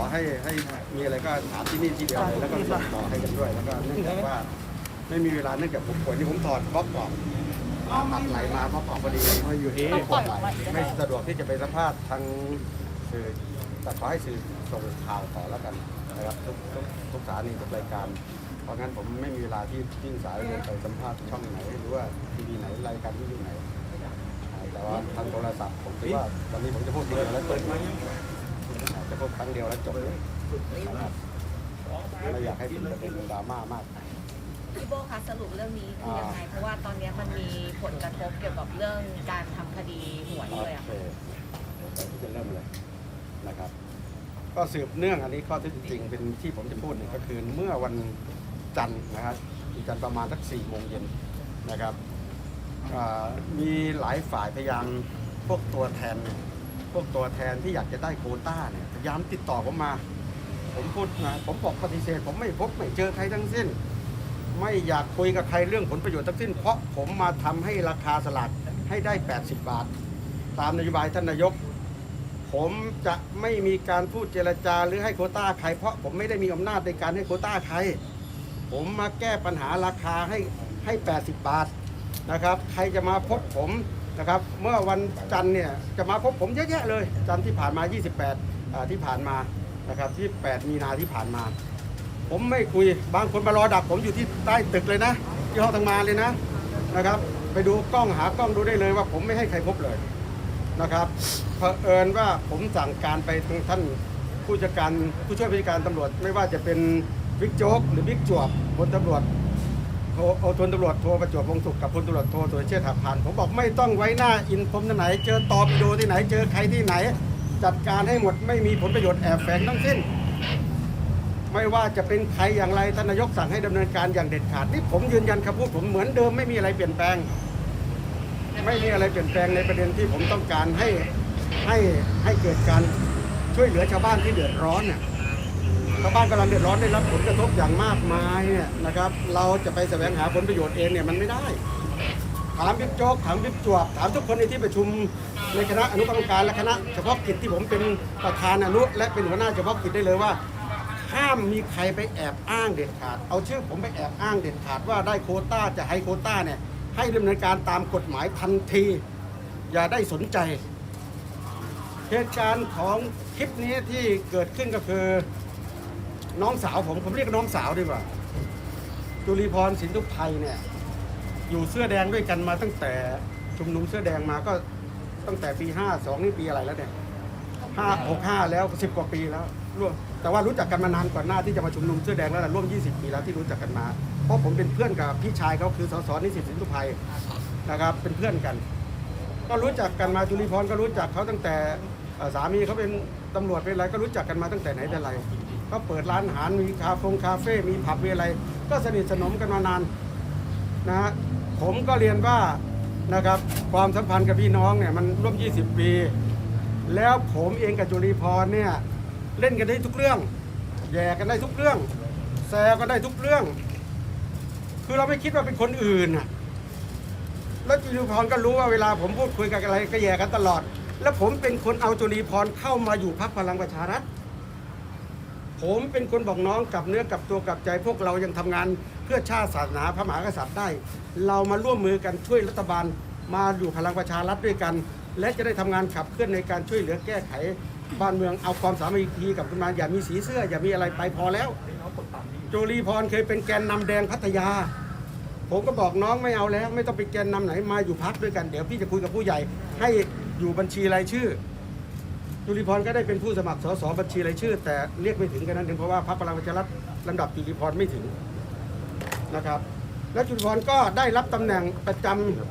อให้ให้มีอะไรก็ถามที่นี่ที่เดียวเลยแล้วก็ส่งต่อให้กันด้วยแล้วก็เนื่องจากว่าไม่มีเวลาเนื่องจากผมป่วยนี่ผมถอดบล็อกออกตัดไหลมาบล็อกออกพอดีมาอยู่ที่ต้องปล่อยออกมาอีกไม่สะดวกที่จะไปสัมภาษณ์ทางสื่อแต่ขอให้สื่อส่งข่าวต่อแล้วกันนะครับทุกทุกทุกสถานีทุกรายการ เพราะงั้นผมไม่มีเวลาที่ยิ่งสายเลยไปสัมภาษณ์ช่องไหนหรือว่าทีวีไหนรายการที่อยู่ไหนแต่ว่าทางโทรศัพท์ผมคิดว่าวันนี้ผมจะพูดทีเดียวแล้วจบ จะพูดครั้งเดียวแล้วจบเลยนะครับไม่อยากให้เป็นประเด็นดราม่ามากพี่โบคะสรุปเรื่องนี้คือยังไง เพราะว่าตอนนี้มันมีผลกระทบเกี่ยวกับเรื่องการทำคดีหวยโอเลยอะเคเดี๋ยวจะเริ่มเลยนะครับ ก็สืบเนื่องอันนี้ข้อเที่จริงเป็นที่ผมจะพูดเนี่ยก็คือเมื่อวันจันทร์นะครับวันจันทร์ประมาณสักสี่โมงเย็นนะครับอ่ามีหลายฝ่ายพยายามพวกตัวแทน พวกตัวแทนที่อยากจะได้โคต้าเนี่ยพยายามติดต่อผมมา ผมพูดนะผมบอกปฏิเสธ ผมไม่พบไม่เจอใครทั้งสิ้น ไม่อยากคุยกับใครเรื่องผลประโยชน์ทั้งสิ้น เพราะผมมาทำให้ราคาสลากให้ได้ 80 บาท ตามนโยบายท่านนายก ผมจะไม่มีการพูดเจรจาหรือให้โคต้าใคร เพราะผมไม่ได้มีอำนาจในการให้โคต้าใคร ผมมาแก้ปัญหาราคาให้ให้ 80 บาทนะครับ ใครจะมาพบผม นะครับ เมื่อวันจันทร์เนี่ยจะมาพบผมเยอะแยะเลย จันทร์ที่ผ่านมา 28อ่าที่ผ่านมานะครับที่8มีนาที่ผ่านมา ผมไม่คุยบางคนมารอดัก ผมอยู่ที่ใต้ตึกเลยนะที่ห้องทำงานเลยนะนะครับ ไปดูกล้องหากล้องดูได้เลยว่าผมไม่ให้ใครพบเลยนะครับเผอิญว่าผมสั่งการไปทางท่านผู้จัดการผู้ช่วยผู้จัดการตำรวจ ไม่ว่าจะเป็นบิ๊กโจ๊กหรือบิ๊กจวบพลตำรวจ ทโอพลตำรวจโทรประจวบวงสุขกับพลตำรวจโทสุรเชษฐ์หักพานผมบอกไม่ต้องไว้หน้าอินพรมที่ไหน เจอตอร์ปิโดที่ไหน เจอใครที่ไหน จัดการให้หมดไม่มีผลประโยชน์แอบแฝงทั้งสิ้น ไม่ว่าจะเป็นใครอย่างไรท่านนายกสั่งให้ดำเนินการอย่างเด็ดขาดนี่ผมยืนยันคำพูดผมเหมือนเดิมไม่มีอะไรเปลี่ยนแปลง ไม่มีอะไรเปลี่ยนแปลงในประเด็นที่ผมต้องการให้ให้ให้เกิดการช่วยเหลือชาวบ้านที่เดือดร้อนน่ะ ชาวบ้านกำลังเดือดร้อนได้รับผลกระทบอย่างมากมายเนี่ยนะครับ เราจะไปแสวงหาผลประโยชน์เองเนี่ยมันไม่ได้ ถามบิ๊กโจ๊กถามบิ๊กจวบถามทุกคนในที่ประชุมในคณะอนุกรรมการและคณะเฉพาะกิจที่ผมเป็นประธานอนุและเป็นหัวหน้าเฉพาะกิจได้เลยว่าห้ามมีใครไปแอบอ้างเด็ดขาด เอาชื่อผมไปแอบอ้างเด็ดขาดว่าได้โคต้าจะให้โคต้าเนี่ยให้ดำเนินการตามกฎหมายทันที อย่าได้สนใจ เหตุการณ์ของคลิปนี้ที่เกิดขึ้นก็คือ น้องสาวผมผมเรียกน้องสาวดีกว่าจุลีพรสินทุพไพเนี่ย อยู่เสื้อแดงด้วยกันมาตั้งแต่ชุมนุมเสื้อแดงมาก็ตั้งแต่ปี52นี่ปีอะไรแล้วเนี่ย5 65แล้ว10กว่าปีแล้วร่วมแต่ว่ารู้จักกันมานานก่อนหน้าที่จะมาชุมนุมเสื้อแดงแล้วล่ะร่วม 20 ปีแล้วที่รู้จักกันมา เพราะผมเป็นเพื่อนกับพี่ชายเขาคือสสนิสิตสินทุพไพนะครับ เป็นเพื่อนกัน ก็รู้จักกันมาจุลีพรก็รู้จักเขาตั้งแต่สามีเขาเป็นตำรวจเป็นอะไรก็รู้จักกันมาตั้งแต่ไหนแต่ไร เขาเปิดร้านอาหารมีคาเฟงคาเฟ่ มีผับมีอะไร ก็สนิทสนมกันมานานนะฮะผมก็เรียนว่านะครับความสัมพันธ์กับพี่น้องเนี่ยมันร่วม 20 ปี แล้วผมเองกับจุลีพรเนี่ยเล่นกันได้ทุกเรื่อง แย่กันได้ทุกเรื่อง แซวกันได้ทุกเรื่อง คือเราไม่คิดว่าเป็นคนอื่นน่ะแล้วจุลีพรก็รู้ว่าเวลาผมพูดคุยกับอะไรก็แย่กันตลอด แล้วผมเป็นคนเอาจุลีพรเข้ามาอยู่พรรคพลังประชารัฐ ผมเป็นคนบอกน้องกับเนื้อกับตัวกับใจพวกเรายังทำงานเพื่อชาติศาสนาพระมหากษัตริย์ได้ เรามาร่วมมือกันช่วยรัฐบาล มาอยู่พลังประชารัฐด้วยกัน และจะได้ทำงานขับเคลื่อนในการช่วยเหลือแก้ไขบ้านเมืองเอาความสามัคคีกับกันมาอย่ามีสีเสื้อ อย่ามีอะไรไปพอแล้วโจลีพรเคยเป็นแกนนำแดงพัทยา ผมก็บอกน้องไม่เอาแล้ว ไม่ต้องไปแกนนำไหนมาอยู่พักด้วยกันเดี๋ยวพี่จะคุยกับผู้ใหญ่ให้อยู่บัญชีรายชื่อ จุลิพรก็ได้เป็นผู้สมัครสสบัญชีรายชื่อ แต่เรียกไม่ถึงกันนั้นเองเพราะว่าพรรคพลังประชารัฐลำดับจุลิพรไม่ถึงนะครับ และจุลิพรก็ได้รับตำแหน่งประจ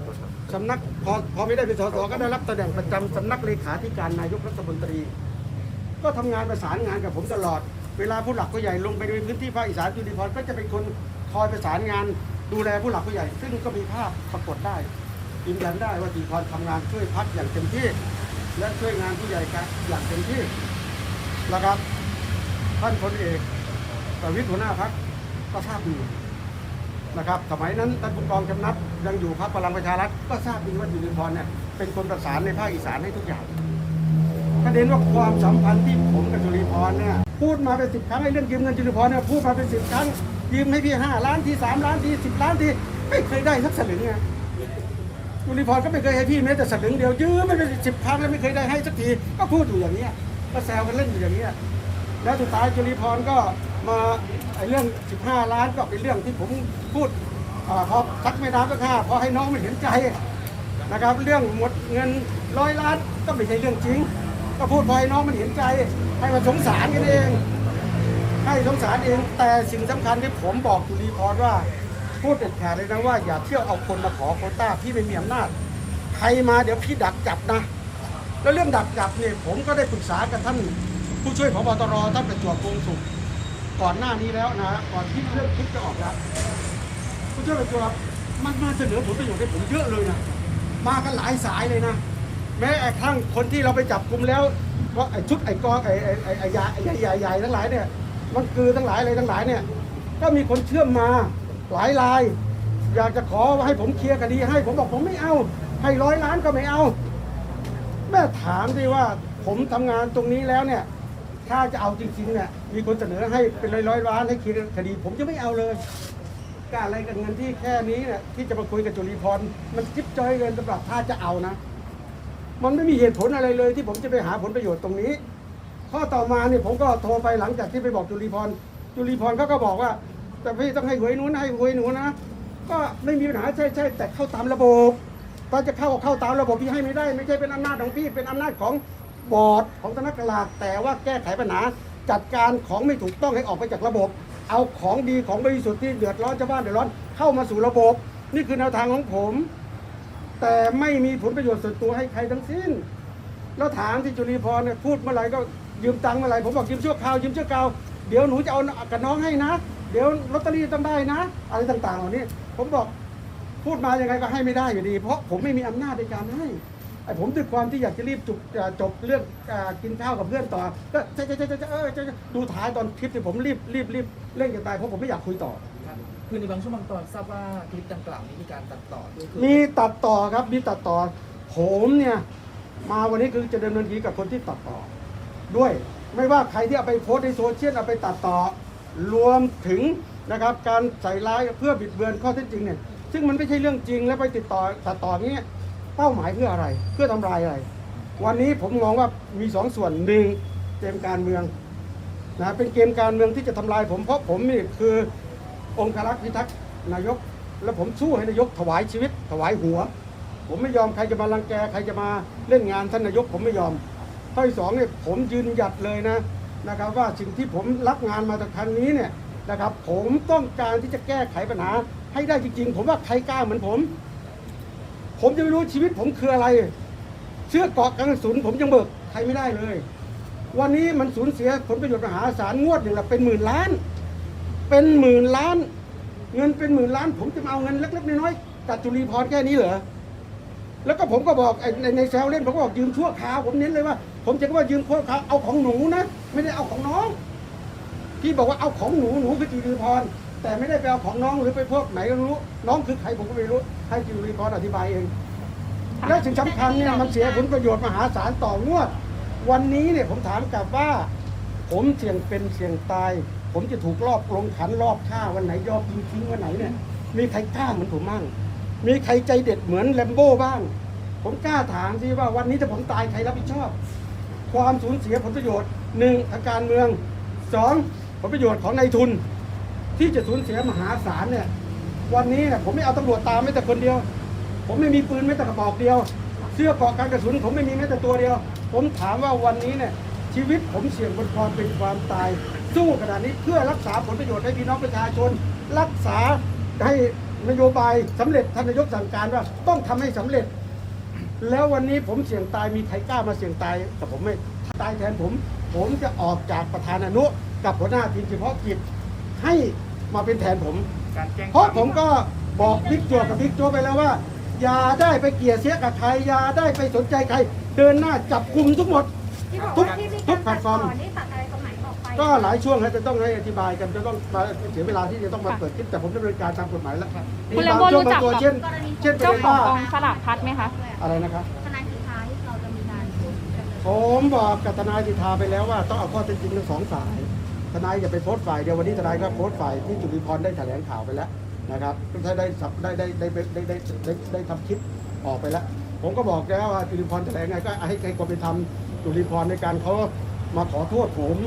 ำสำนักพอพอไม่ได้เป็นสสก็ได้รับตำแหน่งประจำสำนักเลขาธิการนายกรัฐมนตรี ก็ทำงานประสานงานกับผมตลอด เวลาผู้หลักผู้ใหญ่ลงไปในพื้นที่ภาคอีสานจุลิพรก็จะเป็นคนคอยประสานงานดูแลผู้หลักผู้ใหญ่ ซึ่งก็มีภาพปรากฏได้ยืนยันได้ว่าจุลิพรทำงานช่วยพักอย่างเต็มที่ และช่วยงานผู้ใหญ่กันอย่างเต็มที่นะครับ ท่านพลเอกประวิตรหัวหน้าพักก็ทราบดีนะครับ สมัยนั้นท่านผู้กองจำนัดยังอยู่พรรคพลังประชารัฐก็ทราบดีว่าจุลิพรเนี่ยเป็นคนประสานในภาคอีสานให้ทุกอย่างประเด็นว่าความสัมพันธ์ที่ผมกับจุลีพรเนี่ยพูดมาเป็นสิบครั้งไอ้เรื่องยืมเงินจุลิพรเนี่ยพูดมาเป็นสิบครั้งยืมให้พี่ห้าล้านทีสามล้านทีสิบล้านทีไม่เคยได้สักสลึงไง จุลิพรก็ไม่เคยให้พี่แม้แต่สลึงเดียวยืมไม่เป็นสิบครั้งแล้วไม่เคยได้ให้สักทีก็พูดอยู่อย่างเนี้ยก็แซวกันเล่นอยู่อย่างเนี้ยแล้วสุดท้ายจุลิพรก็มาไอ้เรื่อง 15 ล้านก็เป็นเรื่องที่ผมพูดอพอชักไม่น้ำก็ฆ่าพอให้น้องไม่เห็นใจนะครับ เรื่องหมดเงินร้อยล้านก็ไม่ใช่เรื่องจริง ก็พูดพอให้น้องมันเห็นใจ ให้มันสงสารกันเอง ให้สงสารเองแต่สิ่งสำคัญที่ผมบอกจุลีพรว่า พูดเด็ดขาดเลยนะว่าอย่าเที่ยวเอาคนมาขอโคต้าพี่ไม่มีอำนาจใครมาเดี๋ยวพี่ดักจับนะ แล้วเรื่องดักจับเนี่ยผมก็ได้ปรึกษากับท่านผู้ช่วยพบตรท่านประจวบวงสุขก่อนหน้านี้แล้วนะก่อนที่เรื่องคลิปจะออกแล้วผู้ช่วยประจวบมันมาเสนอผลประโยชน์ให้ผมเยอะเลยนะมากันหลายสายเลยนะ แม้ไอ้ครั้งคนที่เราไปจับกลุ่มแล้วก็ไอ้ชุดไอ้กองไอ้ไอ้ไอ้ไอ้ยาใหญ่ใหญ่ทั้งหลายเนี่ยมันคือทั้งหลายอะไรทั้งหลายเนี่ย ก็มีคนเชื่อมมา หลายราย อยากจะขอให้ผมเคลียร์คดีให้ผมบอกผมไม่เอา ให้ร้อยล้านก็ไม่เอา แม่ถามดิว่าผมทำงานตรงนี้แล้วเนี่ย ถ้าจะเอาจริงๆเนี่ยมีคนเสนอให้เป็นร้อยๆล้านให้เคลียร์คดี ผมจะไม่เอาเลยการอะไรกับเงินที่แค่นี้เนี่ยที่จะมาคุยกับจุลีพรมันจิ๊บจ้อยเกินสำหรับถ้าจะเอานะ มันไม่มีเหตุผลอะไรเลย ที่ผมจะไปหาผลประโยชน์ตรงนี้ ข้อต่อมาเนี่ยผมก็โทรไปหลังจากที่ไปบอกจุลีพรจุลีพรเขาก็บอกว่า แต่พี่ต้องให้หวยนู้นให้หวยหนูนะ ก็ไม่มีปัญหาใช่ใช่แต่เข้าตามระบบตอนจะเข้าเข้าตามระบบพี่ให้ไม่ได้ ไม่ใช่เป็นอำนาจของพี่เป็นอำนาจของบอร์ดของธนาคารแต่ว่าแก้ไขปัญหาจัดการของไม่ถูกต้องให้ออกไปจากระบบ เอาของดีของบริสุทธิ์ที่เดือดร้อนชาวบ้านเดือดร้อนเข้ามาสู่ระบบ นี่คือแนวทางของผม แต่ไม่มีผลประโยชน์ส่วนตัวให้ใครทั้งสิ้น แล้วถามที่จุลีพรเนี่ยพูดเมื่อไหร่ก็ยืมตังค์เมื่อไหร่ผมบอกยืมชั่วคราวยืมชั่วคราวเดี๋ยวหนูจะเอากับน้องให้นะ เดี๋ยวลอตเตอรี่ต้องได้นะ อะไรต่างๆเหล่านี้ ผมบอกพูดมายังไงก็ให้ไม่ได้อยู่ดี เพราะผมไม่มีอำนาจในการให้ไอ้ผมด้วยความที่อยากจะรีบจบอ่าจบเรื่องอากินข้าวกับเพื่อนต่อก็จะจะจะจะเออจะจะดูท้ายตอนคลิปที่ผมรีบรีบรีบเร่งจะตายเพราะผมไม่อยากคุยต่อครับคือในบางช่วงบางตอนทราบว่าคลิปดังกล่าวนี้มีการตัดต่อด้วยคือมีตัดต่อครับมีตัดต่อ ผมเนี่ย มาวันนี้คือจะดำเนินคดีกับคนที่ตัดต่อ ด้วยไม่ว่าใครที่เอาไปโพสต์ในโซเชียลเอาไปตัดต่อ รวมถึงนะครับการใส่ร้ายเพื่อบิดเบือนข้อเท็จจริงเนี่ยซึ่งมันไม่ใช่เรื่องจริงแล้วไปติดต่อตัดต่ออย่างเงี้ยเป้าหมายเพื่ออะไร เพื่อทำลายอะไร วันนี้ผมมองว่ามีสองส่วนหนึ่งเกมการเมืองนะเป็นเกมการเมืองที่จะทำลายผมเพราะผมนี่คือองค์ครักษ์พิทักษ์นายก แล้วผมสู้ให้นายกถวายชีวิต ถวายหัว ผมไม่ยอมใครจะมารังแกใครจะมาเล่นงานท่านนายก ผมไม่ยอมข้อที่สองเนี่ยผมยืนหยัดเลยนะ นะครับว่าสิ่งที่ผมรับงานมาจากครั้งนี้เนี่ยนะครับผมต้องการที่จะแก้ไขปัญหาให้ได้จริง ๆ ผมว่าใครกล้าเหมือนผม ผมจะไม่รู้ชีวิตผมคืออะไรเสื้อเกาะกระสุนย์ผมยังเบิกใครไม่ได้เลย วันนี้มันสูญเสียผลประโยชน์มหาศาลงวดหนึ่งละเป็นหมื่นล้าน เป็นหมื่นล้าน เงินเป็นหมื่นล้าน ผมจะมาเอาเงินเล็กๆน้อยๆจากจุลีพรแค่นี้เหรอ แล้วก็ผมก็บอกไอ้ในในแซวเล่นผมก็บอกยืมชั่วคราวผมเน้นเลยว่า ผมจะว่ายืมชั่วคราวเอาของหนูนะไม่ได้เอาของน้องพี่บอกว่าเอาของหนูหนูคือจุลีพรแต่ไม่ได้ไปเอาของน้องหรือไปพวกไหนก็ไม่รู้ น้องคือใครผมก็ไม่รู้ให้จุลีพรอธิบายเอง และสิ่งสำคัญเนี่ยมันเสียผลประโยชน์มหาศาลต่องวด วันนี้เนี่ยผมถามกลับว่า ผมเสี่ยงเป็นเสี่ยงตาย ผมจะถูกรอบลงขันรอบฆ่าวันไหนยอมยิงทิ้งวันไหนเนี่ยมีใครกล้าเหมือนผมบ้าง มีใครใจเด็ดเหมือนแลมโบ้บ้าง ผมกล้าถามสิว่าวันนี้ถ้าผมตายใครรับผิดชอบ ความสูญเสียผลประโยชน์หนึ่งทางการเมืองสองผลประโยชน์ของนายทุน ที่จะสูญเสียมหาศาลเนี่ย วันนี้เนี่ยผมไม่เอาตำรวจตามแม้แต่คนเดียว ผมไม่มีปืนแม้แต่กระบอกเดียว เสื้อเกราะกันกระสุนผมไม่มีแม้แต่ตัวเดียว ผมถามว่าวันนี้เนี่ยชีวิตผมเสี่ยงบนความเป็นความตาย สู้ขนาดนี้เพื่อรักษาผลประโยชน์ให้พี่น้องประชาชน รักษาให้ นโยบายสำเร็จท่านนายกสั่งการว่าต้องทำให้สำเร็จ แล้ววันนี้ผมเสี่ยงตายมีใครกล้ามาเสี่ยงตายแต่ผมไม่ตายแทนผม ผมจะออกจากประธานอนุกับหัวหน้าทีมเฉพาะกิจให้มาเป็นแทนผมการแจ้งเพราะผมก็บอกบิ๊กโจวกับบิ๊กโจวไปแล้วว่า อย่าได้ไปเกลียดเสียกับใครอย่าได้ไปสนใจใคร เดินหน้าจับกลุ่มทุกหมดที่บอกทุกว่าที่มีทุกากรแพลตัตดฟอต่ร์อม กไปก็หลายช่วงแล้วจะต้องให้อธิบายกันจะต้องมาเสียเวลาที่จะต้องมาเปิดคลิปแต่ผมดำเนินการตามกฎหมายแล้วคุณมีแลมบางโบ้ช่วงรู้บาจังกตัวกับเช่นเช่นประเจ้าเด็นของว่ากองสลากพัดไหมคะอะไรนะครับทนายสิทธาที่เราจะมีการพูดดำเนินผมบอกกับทนายสิทธาไปแล้วว่าต้องเอาข้อเท็จจริงทั้งสองฝ่ายทนายอย่าไปโพสต์ฝ่ายเดียววันนี้ทนายก็โพสต์ฝ่ายที่จุลิพรได้แถลงข่าวไปแล้วนะครับได้ได้สับได้ได้ได้ได้ได้ได้ได้ได้ทำคลิปออกไปแล้ว ผมก็บอกแล้วว่าจุลิพรแถลงไงก็ให้ให้ความเป็นธรรมจุลิพรในการเขามาขอโทษผม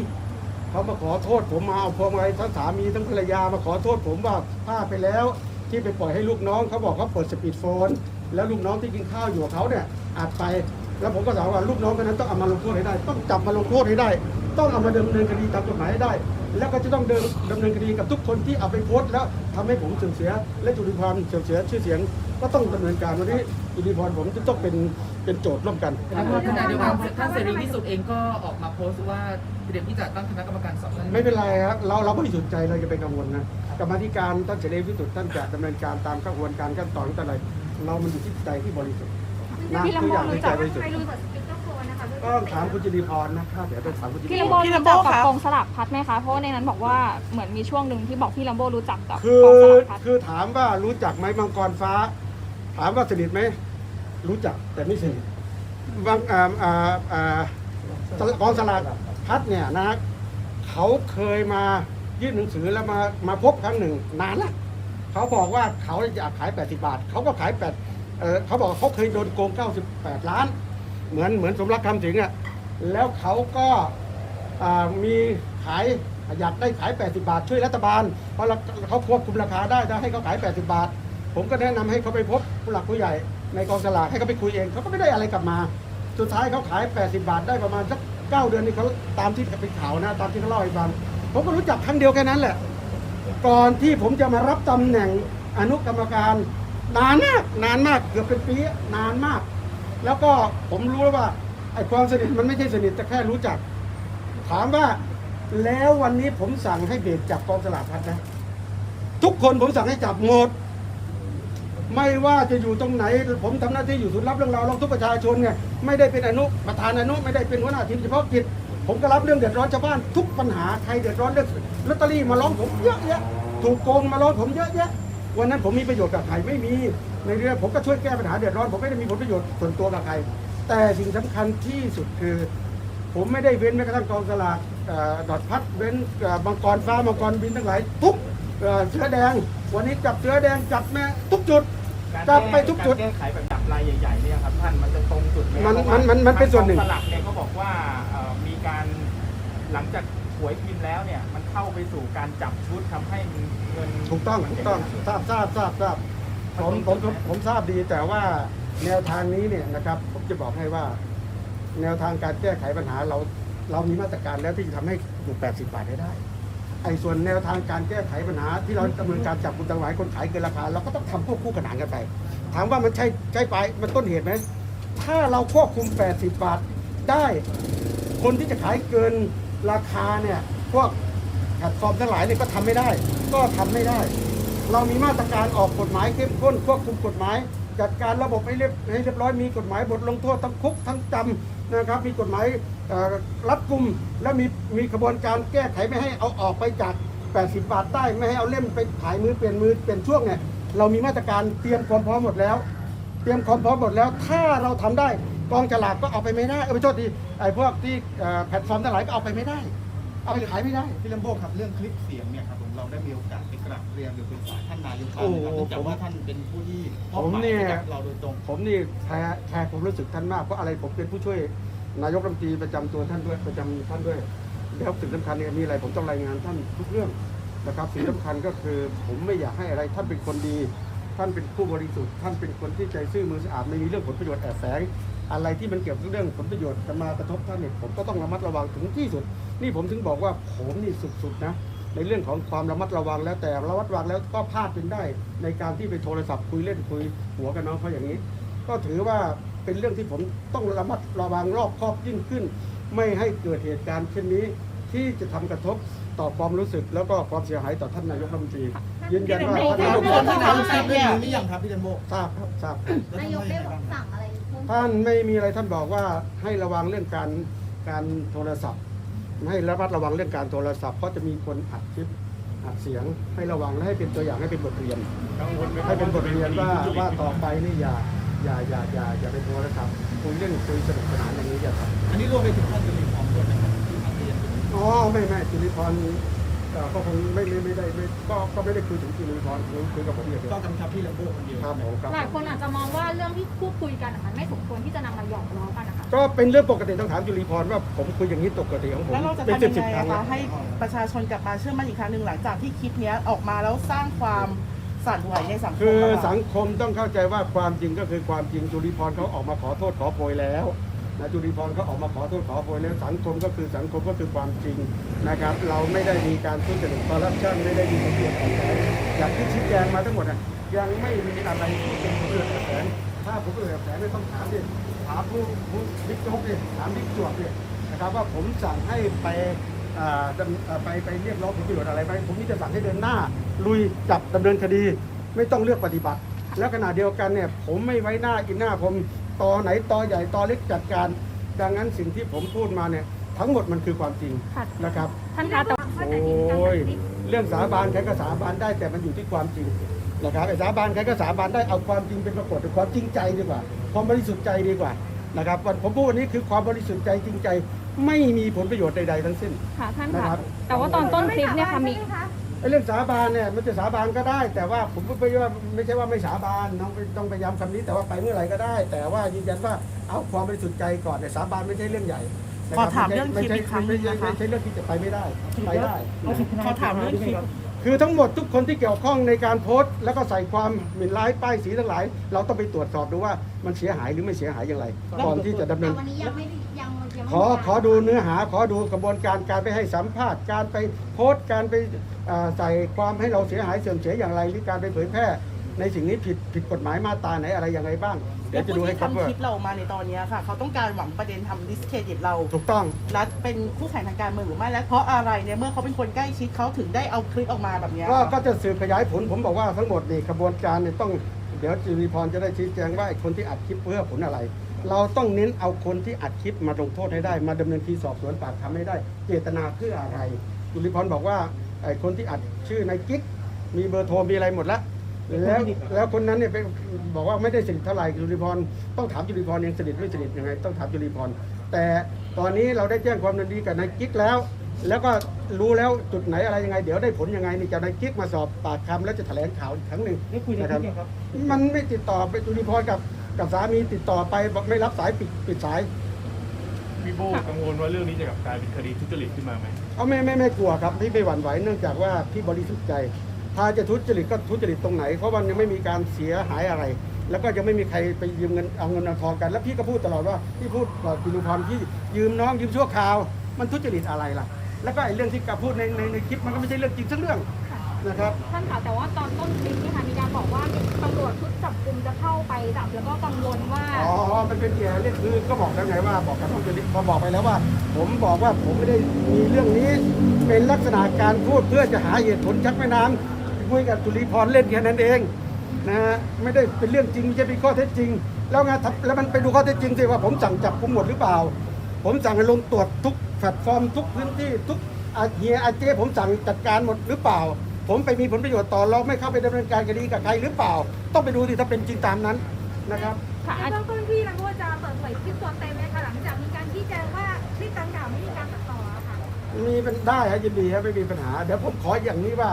เขามาขอโทษผมมาเอาพวงมาลัยทั้งสามีทั้งภรรยามาขอโทษผมว่าพลาดไปแล้ว ที่ไปปล่อยให้ลูกน้องเขาบอกเขาเปิดสปีดโฟน แล้วลูกน้องที่กินข้าวอยู่กับเขาเนี่ยอัดไป แล้วผมก็ถามว่าลูกน้องคนนั้นต้องเอามาลงโทษให้ได้ ต้องจับมาลงโทษให้ได้ ต้องเอามาดำเนินคดีตามกฎหมายให้ได้ แล้วก็จะต้องเดินดำเนินคดีกับทุกคนที่เอาไปโพสต์แล้วทำให้ผมเสื่อมเสียและจุลิพรเสื่อมเสียชื่อเสียง ก็ต้องดำเนินการวันนี้จุลิพรผมจะต้องเป็นเป็นโจทย์ร่วมกันครับขณะเดียวกันท่านเสรีพิสุทธิ์เองก็ออกมาโพสต์ว่าเตรียมที่จะตั้งคณะกรรมการสอบท่านไม่เป็นไรครับเราเราไม่สนใจเราจะไปกังวลนะกรรมาธิการท่านเสรีพิสุทธิ์ท่านจะดำเนินการตามกระบวนการขั้นตอนอะไรเรามันอยู่ที่ใจที่บริสุทธิ์นะพี่ลำทุกโบอย่างในรู้ใจจักบริสุทธิ์ใครรู้จักสปิกเกอร์โฟนนะคะก็ถามคุณจุลิพรนะครับเดี๋ยวไปถามคุณจุลิพี่พลำโบรรู้จักกับกองสลักพัดไหมคะเพราะว่าในนั้นบอกว่าเหมือนมีช่วงหนึ่งที่บอกพี่ลำโบรู้จักกับคือกองสลักพัดคือถามว่ารู้จักไหมมังกรฟ้า ถามว่าสนิทไหม รู้จักแต่ไม่สนิทบางอ่าอ่าอ่ากองสลากพัดเนี่ยนะเขาเคยมายื่นหนังสือแล้วมามาพบครั้งหนึ่ง นานละเขาบอกว่าเขาอยากขาย 80 บาท เขาก็ขาย8เออเขาบอกเขาเคยโดนโกง 98 ล้าน เหมือนเหมือนสมรักคำสิงอะแล้วเขาก็มีขายอยากได้ขาย 80 บาท ช่วยรัฐบาล เพราะเราเขาควบคุมราคาได้ถ้าให้เขาขาย 80 บาท ผมก็แนะนำให้เขาไปพบ ผู้หลักผู้ใหญ่ในกองสลากให้เขาไปคุยเองเขาก็ไม่ได้อะไรกลับมา สุดท้ายเขาขาย 80 บาทได้ประมาณสัก9เดือนนี่เขาตามที่เป็นข่าวนะตามที่เขาเล่าให้ฟังผมก็รู้จักครั้งเดียวแค่นั้นแหละ ก่อนที่ผมจะมารับตำแหน่งอนุกรรมการ นานมากนานมากเกือบเป็นปีนานมาก แล้วก็ผมรู้แล้วว่าไอ้ความสนิทมันไม่ใช่สนิทแต่แค่รู้จัก ถามว่าแล้ววันนี้ผมสั่งให้เบรกจับกองสลากพัดนะ ทุกคนผมสั่งให้จับหมด ไม่ว่าจะอยู่ตรงไหน ผมทำหน้าที่อยู่ศูนย์รับเรื่องราวร้องทุกประชาชนไงไม่ได้เป็นอนุประธานอนุไม่ได้เป็นหัวหน้าทีมเฉพาะกิจผมก็รับเรื่องเดือดร้อนชาวบ้านทุกปัญหาใครเดือดร้อนเรื่องลอตเตอรี่มาร้องผมเยอะแยะถูกโกงมาร้องผมเยอะแยะวันนั้นผมมีประโยชน์กับใครไม่มีในเรื่องผมก็ช่วยแก้ปัญหาเดือดร้อนผมไม่ได้มีผลประโยชน์ส่วนตัวกับใคร แต่สิ่งสำคัญที่สุดคือ ผมไม่ได้เว้นแม้กระทั่งกองสลากดอดพัดเว้นเอ่อมังกรฟ้ามังกรบินทั้งหลายทุกเอ่อเสือแดง วันนี้จับเสือแดงจับแม่ทุกจุด จับไปทุกจุดารแก้ไขแบบจับรายใหญ่ๆเนี่ยครับท่านมันจะตรงจุดไหมมันเพราะว่ามันมันเป็นส่วนหนึ่งทากองสลักเนี่ยเขาบอกว่าเอ่อมีการหลังจากหวยพิมพ์แล้วเนี่ยมันเข้าไปสู่การจับชุดทำให้เงินถูกต้องถูกต้องทราบทราบทราบทราบผมผมผมผมทราบดีแต่ว่าแนวทางนี้เนี่ยนะครับ ผมจะบอกให้ว่า แนวทางการแก้ไขปัญหาเรา เรามีมาตรการแล้วที่จะทำให้อยู่ 80 บาทให้ได้ ไอ้ส่วนแนวทางการแก้ไขปัญหาที่เราดำเนินการจับคุณตังหลายคนขายเกินราคาเราก็ต้องทำควบคู่ขนานกันไป ถามว่ามันใช่ใช่ไปมันต้นเหตุไหมถ้าเราควบคุม 80 บาทได้ คนที่จะขายเกินราคาเนี่ยพวกแพลตฟอร์มทั้งหลายเนี่ยก็ทำไม่ได้ ก็ทำไม่ได้ เรามีมาตรการออกกฎหมายเข้มข้นควบคุมกฎหมาย จัดการระบบให้เรียบให้เรียบร้อยมีกฎหมายบทลงโทษทั้งคุกทั้งจำนะครับมีกฎหมายรัดกุมและมีมีกระบวนการแก้ไขไม่ให้เอาออกไปจาก 80 บาทได้ไม่ให้เอาเล่มไปขายมือเปลี่ยนมือเปลี่ยนช่วงเนี่ยเรามีมาตรการเตรียมความพร้อมหมดแล้ว เตรียมความพร้อมหมดแล้ว ถ้าเราทำได้กองฉลากก็เอาไปไม่ได้เออไม่โทษทีไอ้พวกที่แพลตฟอร์มทั้งหลายก็เอาไปไม่ได้ เอาไปขายไม่ได้พี่ลำโบครับเรื่องคลิปเสียงเนี่ยครับ เราได้มีโอกาสไปกราบเรียนหรือปรึกษาท่านนายกบ้างไหมครับโอ้เนื่องจากผมว่าท่านเป็นผู้ที่มอบผมหมายเนี่ยให้กับเราโดยตรง ผมนี่แคร์แคร์ผมรู้สึกท่านมากเพราะอะไรผมเป็นผู้ช่วยนายกรัฐมนตรีประจำตัวท่านด้วยประจำท่านด้วยแล้วสิ่งสำคัญเนี่ยมีอะไรผมต้องรายงานท่านทุกเรื่องนะครับสิ่งสำคัญก็คือผมไม่อยากให้อะไรท่านเป็นคนดี ท่านเป็นผู้บริสุทธิ์ท่านเป็นคนที่ใจซื่อมือสะอาดไม่มีเรื่องผลประโยชน์แอบแฝงอะไรที่มันเกี่ยวกับเรื่องผลประโยชน์จะมากระทบท่านเนี่ยผมก็ต้องระมัดระวังถึงที่สุด นี่ผมถึงบอกว่าผมนี่สุดๆนะ ในเรื่องของความระมัดระวังแล้วแต่ระมัดระวังแล้วก็พลาดเป็นได้ ในการที่ไปโทรศัพท์คุยเล่นคุยหัวกับน้องเขาอย่างนี้ ก็ถือว่าเป็นเรื่องที่ผมต้องระมัดระวังรอบคอบยิ่งขึ้น ไม่ให้เกิดเหตุการณ์เช่นนี้ที่จะทำกระทบต่อความรู้สึกแล้วก็ความเสียหายต่อท่านนายกรัฐมนตรียืนยันว่าท่านนายกท่านทนายกทราบเรื่องนี้หรือยังครับพี่ลำโบราบครับทราบครับแล้วนายกท่ได้ว่ายังไงบ้างครับสั่งอะไรเพิ่มท่านไม่มีอะไรท่านบอกว่าให้ระวังเรื่องการการโทรศัพท์ ให้ระมัดระวังเรื่องการโทรศัพท์เพราะจะมีคนอัดคลิปอัดเสียงให้ระวังและให้เป็นตัวอย่างให้เป็นบทเรียน ให้เป็นบทเรียนว่าว่าต่อไปนี่อย่าอย่าอย่าอย่าอย่าไปโทรศัพท์คุยเรื่องคุยสนุกสนานอย่างนี้อย่าทำอันนี้รวมไปถึงท่านจุลินทร์ด้วยนะครับที่มาเรียนอ๋อไม่ไม่จุลิพร ก็คงไม่ไม่ไม่ได้ไม่ก็ก็ไม่ได้คุยถึงจุลิพรคุยคุยกับผมอย่างเดียวก็กำชับที่แลมโบ้คนเดียวครับผมครับหลายคนอาจจะมองว่าเรื่องที่พูดคุยกันอะมันไม่สมควรที่จะนำมาหยอกล้อกันนะคะก็เป็นเรื่องปกติต้องถามจุลิพรว่าผมคุยอย่างนี้ปกติของผมแล้วเราจะเป็นทำสิยับงสิบไงครั้งอะแล้คะวให้ประชาชนกลับมาเชื่อมั่นอีกครั้งหนึ่งหลังจากที่คลิปเนี้ยออกมาแล้วสร้างความสั่นไหวในสังคมคืออะะ สังคมต้องเข้าใจว่าความจริงก็คือความจริงจุลิพรเขาออกมาขอโทษขอโพยแล้ว นะจุลิพรเขาออกมาขอโทษขอโพยแล้วสังคมก็คือสังคมก็คือความจริงนะครับ เราไม่ได้มีการทุจริตคอร์รัปชันไม่ได้มีผลประโยชน์แอบแฝงอย่างที่ชี้แจงมาทั้งหมดนะยังไม่มีอะไรที่เป็นผลประโยชน์แอบถ้าผลประโยชน์แอบไม่ต้องถามดิถามผู้ผู้บิ๊กโจ๊กดิถามบิ๊กจวบดินะครับว่าผมสั่งให้ไปไปไปเรียกร้องผลประโยชน์อะไรไหมผมนี่จะสั่งให้เดินหน้า ลุยจับดำเนินคดี ไม่ต้องเลือกปฏิบัติ แล้วขณะเดียวกันเนี่ยผมไม่ไว้หน้ากินหน้าผม ตอไหนตอใหญ่ตอเล็กจัดการ ดังนั้นสิ่งที่ผมพูดมาเนี่ยทั้งหมดมันคือความจริงค่ะ นะครับ ท่านคะแต่โอ้ยเรื่องสาบานใครก็สาบานได้แต่มันอยู่ที่ความจริงนะครับไอ้สาบานใครก็สาบานได้เอาความจริงเป็นปรากฏความจริงใจดีกว่า ความบริสุทธิ์ใจดีกว่านะครับวันผมพูดวันนี้คือความบริสุทธิ์ใจจริงใจ ไม่มีผลประโยชน์ใดๆทั้งสิ้น ค่ะท่านนะครัค่ะ บ แต่ว่าตอนต้นคลิปเนี่ยค่ะมี ไอ้เรื่องสาบานเนี่ยมันจะสาบานก็ได้ แต่ว่าผมไม่ใช่ว่าไม่ใช่ว่าไม่สาบานน้องต้องพยายามคำนี้แต่ว่าไปเมื่อไหร่ก็ได้ แต่ว่ายืนยันว่าเอาความบริสุทธิ์ใจก่อนแต่ยสาบานไม่ใช่เรื่องใหญ่นะขคอบถามเรื่องคลิปไม่อีกคใช่รั้งหไม่นึ่งใช่นะคะไม่ใช่เรื่องที่จะไปไม่ได้ไปได้นะขอถามเรื่องคลิปคือทั้งหมดทุกคนที่เกี่ยวข้องในการโพสต์ แล้วก็ใส่ความหมิ่นร้ายป้ายสีทั้งหลาย เราต้องไปตรวจสอบดูว่ามันเสียหายหรือไม่เสียหายอย่างไร ก่อนที่จะดำเนิน วันนี้ยังไม่ได้ยังยังไม่ขอมีการขอดูเนื้อหาขอดูกระบวนการการไปให้สัมภาษณ์การไปโพสต์การไปอ่าใส่ความให้เราเสียหายเสื่อมเสียอย่างไรหรือการไปเผยแพร่ในสิ่งนี้ผิดผิดกฎหมายมาตราไหนอะไรอย่างไรบ้าง เดี๋ยวจะผู้ดูให้ที่ครับว่าทำคลิปเราออกมาในตอนเนี้ยค่ะ เขาต้องการหวังประเด็นทำดิสเครดิตเรา ถูกต้องและเป็นคู่แข่งทางการเมืองหรือไม่และเพราะอะไรเนี่ยเมื่อเขาเป็นคนใกล้ชิดเขาถึงได้เอาคลิปออกมาแบบเนี้ยก็ค่ะก็จะสืบขยายผลผมบอกว่าทั้งหมดนี่กระบวนการเนี่ยต้อง เดี๋ยวจิริพรจะได้ชี้แจงว่าไอ้คนที่อัดคลิปเพื่อผลอะไร เราต้องเน้นเอาคนที่อัดคลิปมาลงโทษให้ได้ มาดำเนินคดีสอบสวนปากคำให้ได้ เจตนาเพื่ออะไรจุริพรบอกว่าไอ้คนที่อัดชื่อนายกิ๊กมีเบอร์โทรมีอะไรหมดแล้วแล้วแล้วคนนั้นเนี่ยเป็นบอกว่าไม่ได้สนิทเท่าไหร่จุริพรต้องถามจุริพรเองสนิทไม่สนิทยังไง ต้องถามจุริพรแต่ตอนนี้เราได้แจ้งความดำเนินคดีกับนายกิ๊กแล้ว แล้วก็รู้แล้วจุดไหนอะไรยังไง เดี๋ยวได้ผลยังไงนี่จะนายกิ๊กมาสอบปากคำแล้วจะแถลงข่าวอีกครั้งหนึ่งได้คุยในนะคลิปยังครับ มันไม่ติดต่อไปจุริพรกับ กับสามีติดต่อไปบอกไม่รับสายปิดปิดสาย พี่โบกังวลว่าเรื่องนี้จะกลับกลายเป็นคดีทุจริตขึ้นมาไหมเอาไม่ไม่ไม่กลัวครับพี่ไม่หวั่นไหวเนื่องจากว่าพี่บริสุทธิ์ใจถ้าจะทุจริตก็ทุจริตตรงไหน เพราะมันยังไม่มีการเสียหายอะไร แล้วก็ยังไม่มีใครไปยืมเงินเอาเงินเอาทองกัน แล้วพี่ก็พูดตลอดว่าพี่พูดกับจุริพรพี่ยืมน้องยืมชั่วคราว มันทุจริตอะไรล่ะ แล้วก็ไอ้เรื่องที่กับพูดในในในคลิปมันก็ไม่ใช่เรื่องจริงสักเรื่อง นะครับท่านค่ะแต่ว่าตอนต้นคลิปเนี่ยค่ะมีการบอกว่าตำรวจชุดจับกลุ่มจะเข้าไปจับแล้วก็กังวลว่าอ๋อมันเป็นเกี่ยวเรื่องคือก็บอกแล้วไงว่าบอกกับผู้จริตพอบอกไปแล้วว่า ผมบอกว่าผมไม่ได้มีเรื่องนี้ เป็นลักษณะการพูดเพื่อจะหาเหตุผลชักแม่น้ำคุยกับจุลีพรเล่นแค่นั้นเองนะฮะไม่ได้เป็นเรื่องจริงไม่ใช่เป็นข้อเท็จจริง แล้วไงทับแล้วมันไปดูข้อเท็จจริงสิว่าผมสั่งจับกุมหมดหรือเปล่า ผมสั่งให้ลงตรวจทุกแพลตฟอร์มทุกพื้นที่ทุกอาเฮียอาเจผมสั่งจัดการหมดหรือเปล่า ผมไปมีผลประโยชน์ต่อเราไม่เข้าไปดำเนินการคดีกับใครหรือเปล่า ต้องไปดูสิถ้าเป็นจริงตามนั้นนะครับ ค่ะในเบื้องต้นพี่ลังว่าจะเปิดเผยคลิปตัวเต็มไหมคะหลังจากมีการชี้แจงว่าคลิปดังกล่าวไม่มีการตัดต่ออะค่ะ มีเป็นได้ฮะยินดีครับไม่มีปัญหา เดี๋ยวผมขออย่างนี้ว่า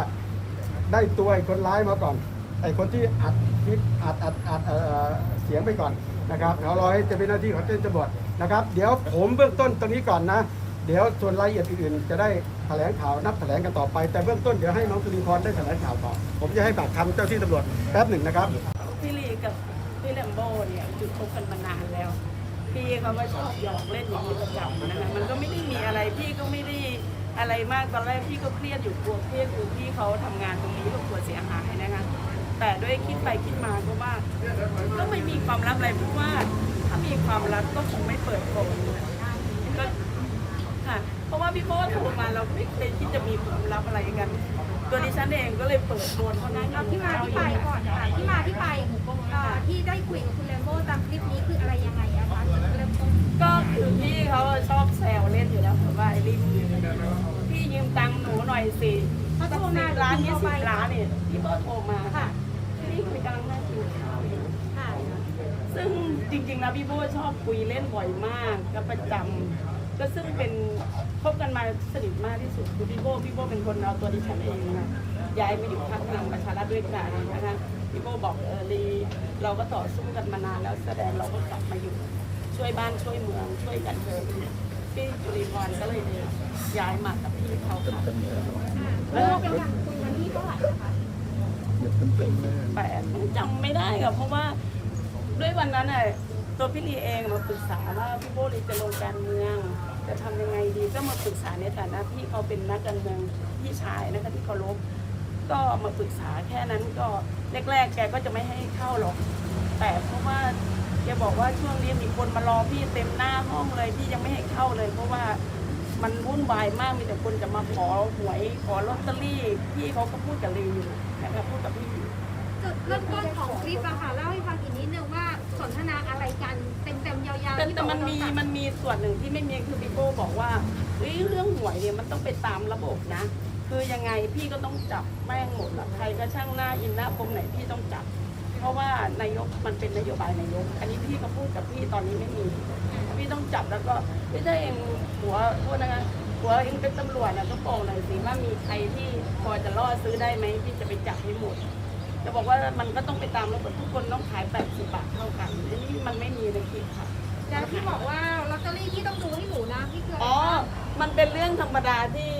ได้ตัวไอ้คนร้ายมาก่อนไอ้คนที่อัดคลิปอัดอัดอัดเอ่อเสียงไปก่อนนะครับเดี๋ยวรอให้จะเป็นหน้าที่ของเจ้าหน้าที่ตำรวจนะครับ เดี๋ยวผมเบื้องต้นตรงนี้ก่อนนะ เดี๋ยวส่วนรายละเอียดอื่นๆจะได้แถลงข่าวนับแถลงกันต่อไป แต่เบื้องต้นเดี๋ยวให้น้องสุริพรได้แถลงข่าวต่อ ผมจะให้ปากคำเจ้าที่ตำรวจแป๊บหนึ่งนะครับ พี่ลีกับพี่แลมโบ้เนี่ยจุดคบกันมานานแล้ว พี่เขาก็ชอบหยอกเล่นอย่างนี้ประจำนะคะมันก็ไม่ได้มีอะไรพี่ก็ไม่ได้อะไรมากตอนแรกพี่ก็เครียดอยู่กลัวเครียดอยู่พี่เขาทำงานตรงนี้ก็กลัวเสียหายนะคะแต่ด้วยคิดไปคิดมาก็ว่าก็ไม่มีความลับอะไรเพราะว่า ถ้ามีความลับก็คงไม่เปิดโปงก็ ค่ะ เพราะว่าพี่โบ้โทรมาเราไม่เคยที่จะมีความลับอะไรกัน ตัวดิฉันเองก็เลยเปิดโดนเขานั่งเอาที่มาที่ไปก่อนค่ะที่มาที่ไปเอ่อที่ได้คุยกับคุณแลมโบ้ตามคลิปนี้คืออะไรยังไงอะคะจุดเริ่มต้นก็คือพี่เขาชอบแซวเล่นอยู่แล้วแบบว่าไอ้ลิมพี่ยืมตังค์หนูหน่อยสิเขาโทรมาสิบล้านหรือยี่โทรสิไปบล้านเนี่ยพี่ก็โทรมาค่ะพี่คุยกำลังนั่งกินข้าวอยู่ค่ะซึ่งจริงๆแล้วพี่โบชอบคุยเล่นบ่อยมากก็ประจำ ก็ซึ่งเป็นคบกันมาสนิทมากที่สุดคือพี่โบพี่โบเป็นคนเอาตัวดิฉันเองนะย้ายมาอยู่พรรคพลังประชารัฐด้วยกันนะคะพี่โบบอกเออลีเราก็ต่อสู้กันมานานแล้วแสดงเราก็กลับมาอยู่ช่วยบ้านช่วยเมืองช่วยกันเถอะพี่จุลิพรก็เลยย้ายมากับพี่เขาค่ะแล้วเป็นการคุยวันที่เท่าไหร่คะแปดจำไม่ได้ค่ะเพราะว่าด้วยวันนั้นน่ะตัวพี่ลีเองมาปรึกษาว่าพี่โบลีจะลงการเมือง จะทำยังไงดีก็มาปรึกษาในฐานะที่เขาเป็นนักการเมืองพี่ชายนะคะที่เคารพก็มาปรึกษาแค่นั้นก็แรกๆแกก็จะไม่ให้เข้าหรอก แต่เพราะว่าแกบอกว่าช่วงนี้มีคนมารอพี่เต็มหน้าห้องเลยพี่ยังไม่ให้เข้าเลย เพราะว่ามันวุ่นวายมากมีแต่คนจะมาขอหวยขอลอตเตอรี่พี่เขาก็พูดกับลีอยู่นะคะพูดกับพี่จุดเริ่มต้นของคลิปอะค่ะเล่าให้ฟังอีกนิดนึงว่าสนทนาอะไรกันเต็ม แต่แต่มันมีมันมีส่วนหนึ่งที่ไม่มีคือพี่โก้บอกว่าเฮ้ยเรื่องหวยเนี่ยมันต้องไปตามระบบนะ คือยังไงพี่ก็ต้องจับแม่งหมดอะใครก็ช่างหน้าอินหน้าปมไหนพี่ต้องจับ เพราะว่านายกมันเป็นนโยบายนายก อันนี้พี่ก็พูดกับพี่ตอนนี้ไม่มี พี่ต้องจับแล้วก็ไม่ใช่เองหัวโทษนะคะหัวเองเป็นตำรวจนะก็บอกหน่อยสิว่ามีใครที่พอจะล่อซื้อได้ไหมพี่จะไปจับให้หมดจะบอกว่ามันก็ต้องไปตามระบบทุกคนต้องขาย 80 บาทเท่ากันอันนี้มันไม่มีในคลิปค่ะ แล้วที่บอกว่าลอตเตอรี่ที่ต้องดูให้หนูนะพี่คืออะไรอ๋อ มันเป็นเรื่องธรรมดาที่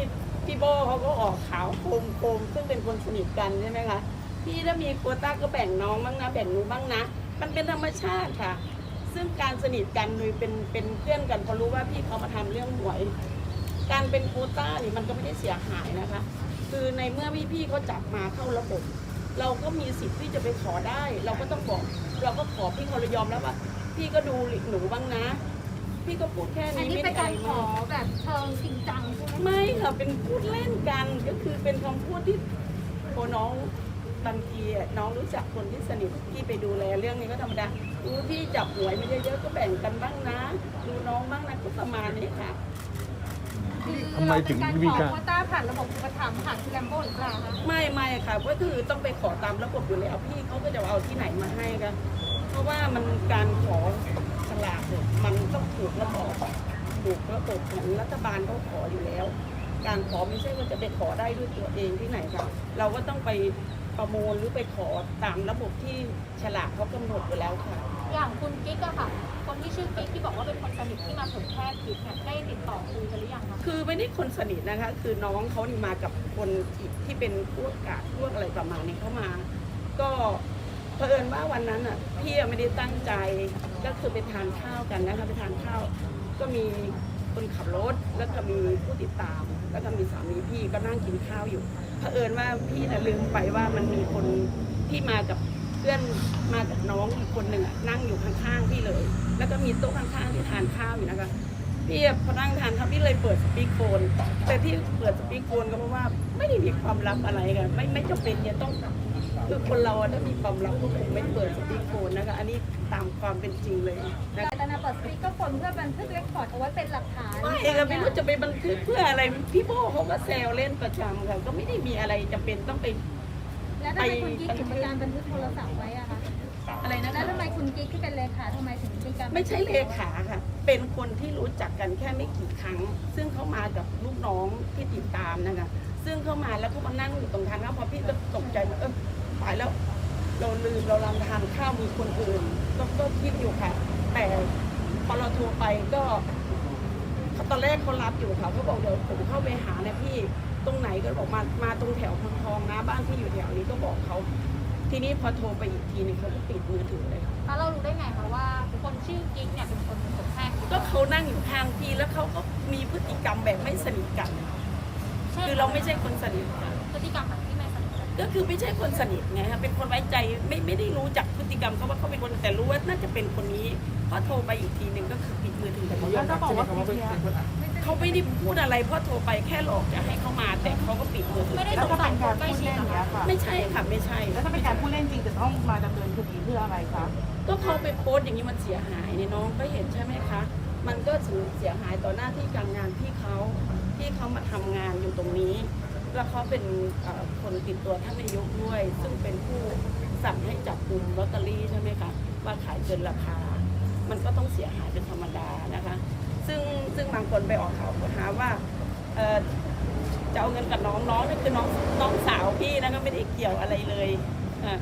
พี่โบเขาก็ออกขาวโคมโคมซึ่งเป็นคนสนิทกันใช่ไหมคะพี่ถ้ามีโควต้าก็แบ่งน้องบ้างนะแบ่งหนูบ้างนะ มันเป็นธรรมชาติค่ะ ซึ่งการสนิทกันโดยเป็นเป็นเพื่อนกันพอรู้ว่าพี่เขามาทำเรื่องหวย การเป็นโควต้านี่มันก็ไม่ได้เสียหายนะคะ คือในเมื่อพี่พี่ๆเขาจับมาเข้าระบบ เราก็มีสิทธิ์ที่จะไปขอได้ เราก็ต้องบอก เราก็ขอพี่เขาเลยยอมแล้วว่าพี่ก็ดูหนูบ้างนะ พี่ก็พูดแค่อันนี้นี้ไม่เป็ได้นอะการไรขอมากแบบเชิงจริงจังใช่ไหมไม่ค่ะเป็นพูดเล่นกันก็คือเป็นคำพูดที่โอน้องบางทีอะน้องรู้จักคนที่สนิทพี่ไปดูแลเรื่องนี้ก็ธรรมดาดูพี่จับหวยไม่เยอะๆก็แบ่งกันบ้างนะ ดูน้องบ้างนะก็ประมาณนี้ค่ะ คือทำไมถึงเรามีเป็นการการขอโควต้าผ่านระบบอุปถัมภ์ผ่านทีแลมโบหรือเปล่าคะไม่ไม่ค่ะก็คือต้องไปขอตามระบบอยู่แล้วพี่เขาก็จะเอาที่ไหนมาให้กันเพ ราะว่ามันการขอสลากเนี่ยมันต้องถูกระบบถูกระบบเหมือนรัฐบาลเขาขออยู่แล้ว การขอไม่ใช่ว่าจะไปขอได้ด้วยตัวเองที่ไหนค่ะเราก็ต้องไปประมูลหรือไปขอตามระบบที่ฉลากเขากำหนดอยู่แล้วค่ะ อย่างคุณกิ๊กอะค่ะ คนที่ชื่อกิ๊กที่บอกว่าเป็นคนสนิทที่มาเผยแพร่คลิปเนี่ยได้ติดต่อคุยกันหรือยังคะคือไม่ได้คนสนิทนะคะ คือน้องเขานี่มากับคนที่ที่เป็นพวกกาดพวกอะไรประมาณนี้เข้ามา ก็ เผอิญว่าวันนั้นอะพี่ไม่ได้ตั้งใจก็คือไปทานข้าวกันนะคะไปทานข้าว ก็มีคนขับรถแล้วก็มีผู้ติดตาม แล้วก็มีสามีพี่ก็นั่งกินข้าวอยู่เผอิญว่าพี่น่ะลืมไปว่ามันมีคนที่มากับเพื่อนมากับน้องอีกคนหนึ่งอะนั่งอยู่ข้างๆพี่เลย แล้วก็มีโต๊ะข้างๆที่ทานข้าวอยู่นะคะพี่พอนั่งทานข้าวพี่เลยเปิดสปีกโฟนแต่ที่เปิดสปีกโฟนก็เพราะว่าไม่ได้มีความลับอะไรกันไม่ไม่จำเป็นจะต้อง คือคนเราอะถ้ามีความลับก็คงไม่เปิดสปีกโฟนนะคะ อันนี้ตามความเป็นจริงเลยนะแต่นาเปิดสปีกเกอร์โฟนเพื่อบันทึกเรคคอร์ดเอาไว้เป็นหลักฐานไม่ค่ะไม่รู้จะไปบันทึกเพื่ออะไร พี่โบเขาก็แซวเล่นประจำค่ะ ก็ไม่ได้มีอะไรจำเป็นต้องไป แล้วทำไมคุณกิ๊กถึงมีการบันทึกโทรศัพท์ไว้อะคะ อะไรนะแล้วทำไมคุณกิ๊กที่เป็นเลขาทำไมถึงมีการไม่ใช่เลขาค่ะ เป็นคนที่รู้จักกันแค่ไม่กี่ครั้ง ซึ่งเขามากับลูกน้องที่ติดตามนะคะ ซึ่งเขามาแล้วเขามานั่งอยู่ตรงทางข้าวพอพี่ก็ตกใจว่าเออ ตายแล้ว เราลืมเราลำทานข้าวมีคนอื่นก็ก็คิดอยู่ค่ะ แต่พอเราโทรไปก็ตอนแรกเขารับอยู่ค่ะเขาบอกเดี๋ยวผมเข้าไปหานะพี่ตรงไหนก็บอกมามาตรงแถวพนทองนะ บ้านที่อยู่แถวนี้ก็บอกเขาทีนี้พอโทรไปอีกทีหนึงเขาก็ปิดมือถือเลยค่ะแล้วเรารู้ได้ไงคะว่าคนชื่อกิ๊กเนี่ยเป็นคนเผยแพร่คลิปก็เขานั่งอยู่ข้างพี่แล้วเขาก็มีพฤติกรรมแบบไม่สนิทกัน คือเราไม่ใช่คนสนิทกันพฤติกรรมแบบที่ไม่สนิท กันก็คือไม่ใช่คนสนิทไงคะเป็นคนไว้ใจไม่ไม่ได้รู้จักพฤติกรรมเขาว่าเขาเป็นคนแต่รู้ว่าน่าจะเป็นคนนี้พอโทรไปอีกทีหนึ่งก็คือปิดมือถือแล้วจะบอกว่าคลิปเนี้ยเขาไม่ได้พูดอะไรเพราะโทรไปแค่หลอกจะให้เขามาแต่เขาก็ปิดมือถือไม่ได้แล้วสงถ้าสัเป็ยนคการนใกล้พูดชิดเล่นเหรออย่างเงี้ยคะค่ะไม่ใช่ค่ะไม่ใช่แล้วถ้าเป็นการพูดเล่นจริงจะต้องมาดำเนินคดีเพื่ออะไรคะก็เขาไปโพสต์อย่างนี้มันเสียหายเนี่ยน้องก็เห็นใช่ไหมคะมันก็เสียหายต่อหน้าที่การงานพี่เขาที่เขามาทำงานอยู่ตรงนี้เแล้วเขาเป็นเอ่อคนติดตัวท่านนายกด้วย ซึ่งเป็นผู้สั่งให้จับกลุ่มลอตเตอรี่ใช่ไหมคะว่าขายเกินราคา มันก็ต้องเสียหายเป็นธรรมดานะคะ ซึ่งซึ่งบางคนไปออกข่าวหาว่าเอ่อจะเอาเงินกับน้องน้องนี่คือน้องน้องสาวพี่นะก็ไม่ได้เกี่ยวอะไรเลยอะ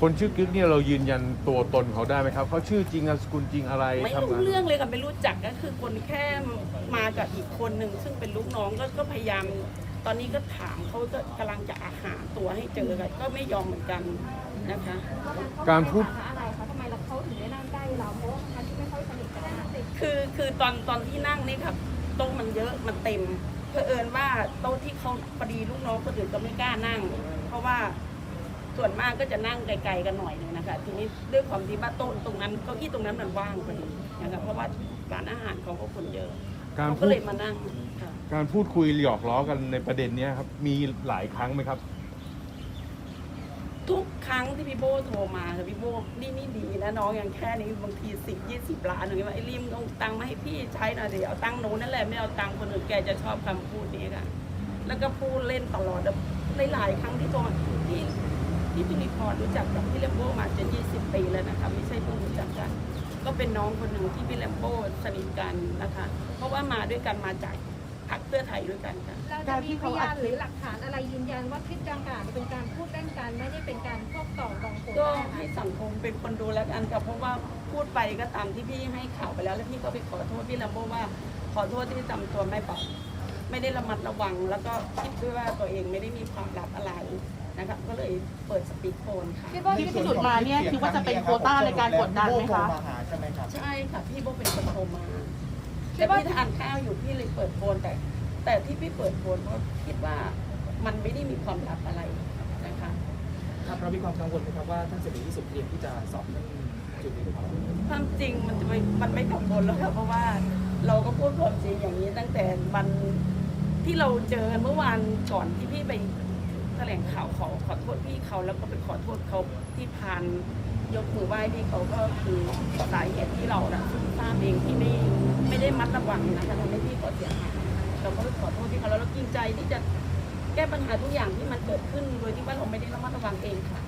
คนชื่อกิ๊กเนี่ยเรายืนยันตัวตนเขาได้ไหมครับเขาชื่อจริงนามสกุลจริงอะไรไม่ทำรู้งานเรื่องเลยค่ะไม่รู้จักก็คือคนแค่มากับอีกคนหนึ่งซึ่งเป็นลูกน้องก็ก็พยายาม ตอนนี้ก็ถามเขาก็กำลังจะอาหาตัวให้เจอกันก็ไม่ยอมเหมือนกันนะคะ การพูด อะไรคะทำไมเราเขาถึงได้นั่งใกล้เราเพราะว่ามันที่ไม่ค่อยสนิทกันนะคือคือตอนตอนที่นั่งนี่ครับโต๊ะมันเยอะมันเต็มเผอิญว่าโต๊ะที่เขาพอดีลูกน้องคนอื่นก็ไม่กล้านั่ง เพราะว่าส่วนมากก็จะนั่งไกลๆกันหน่อยหนึงนะคะทีนี้ด้วยความที่ว่าโต๊ะตรงนั้นเก้าอี้ตรงนั้นมันว่างพอดีนะคะเพราะว่าร้านอาหารเขาก็คนเยอะ การเขาพูก็ด เลยมานั่งค่ะการพูดคุยหยอกล้อกันในประเด็นเนี้ยครับ มีหลายครั้งไหมครับ ทุกครั้งที่พี่โบโทรมาค่ะพี่โบนี่นี่ดีนะน้องอย่างแค่นี้บางทีสิบยี่สิบล้านอย่างเงี้ยว่าไอ้ริมเอาตังค์มาให้พี่ใช้หน่อยเดี๋ยวเอาตังค์โน้นนั่นแหละไม่เอาตังค์คนอื่นแกจะชอบคำพูดนี้ค่ะ แล้วก็พูดเล่นตลอดแล้วหลายๆครั้งที่โทรมาพี่พี่จุลิพรรู้จักกับพี่เลมโบมาจะยี่สิบปีแล้วนะคะไม่ใช่เพิ่งรู้จักกัน ก็เป็นน้องคนหนึ่งที่พี่เลมโบสนิทกันนะคะ เพราะว่ามาด้วยกันมาจากพรรคเพื่อไทยด้วยกันค่ะ เราจะมีพยานหรือหลักฐานอะไรยืนยันว่าคลิปดังกล่าวเป็นการพูดเล่นกันไม่ได้เป็นการพวกต่อรองโผล่ก็ให้สังคมเป็นคนดูแล้วกันค่ะเพราะว่าพูดไปก็ตามที่พี่ให้ข่าวไปแล้วแล้วพี่ก็ไปขอโทษพี่ลำโบว่า ขอโทษที่จำตัวไม่ปลอดไม่ได้ระมัดระวัง แล้วก็คิดด้วยว่าตัวเองไม่ได้มีความลับอะไร นะคะก็เลยเปิดสปีกโฟนค่ะ คิดว่าที่พิสูจน์มาเนี่ยคิดว่าจะเป็นโควต้าในการกดดันไหมคะโทรมาหาใช่ไหมครับ ใช่ค่ะ พี่โบเป็นคนโทรมาแต่พี่ทานข้าวอยู่พี่เลยเปิดโฟนแต่ แต่ที่พี่เปิดโฟนเพราะคิดว่ามันไม่ได้มีความลับอะไรนะคะ ครับเรามีความกังวลไหมครับว่าท่านเสรีพิสุทธิ์เตรียมที่จะสอบเรื่องจุดนี้หรือเปล่าความจริงมันจะไม่มันไม่กังวลแล้วค่ะเพราะว่าเราก็พูดความจริงอย่างนี้ตั้งแต่วันที่เราเจอกันเมื่อวานก่อนที่พี่ไป แถลงข่าวขอขอโทษพี่เขาแล้วก็ไปขอโทษเขาที่พานยกมือไหว้พี่เขาก็คือสาเหตุที่เรานะทราบเองที่ไม่ไม่ได้มัดระวังนะคะทำให้พี่เขาเสียหายเราก็ไปขอโทษพี่เขาแล้วเราจริงใจที่จะแก้ปัญหาทุกอย่างที่มันเกิดขึ้นโดยที่ว่าเราไม่ได้ระมัดระวังเองค่ะ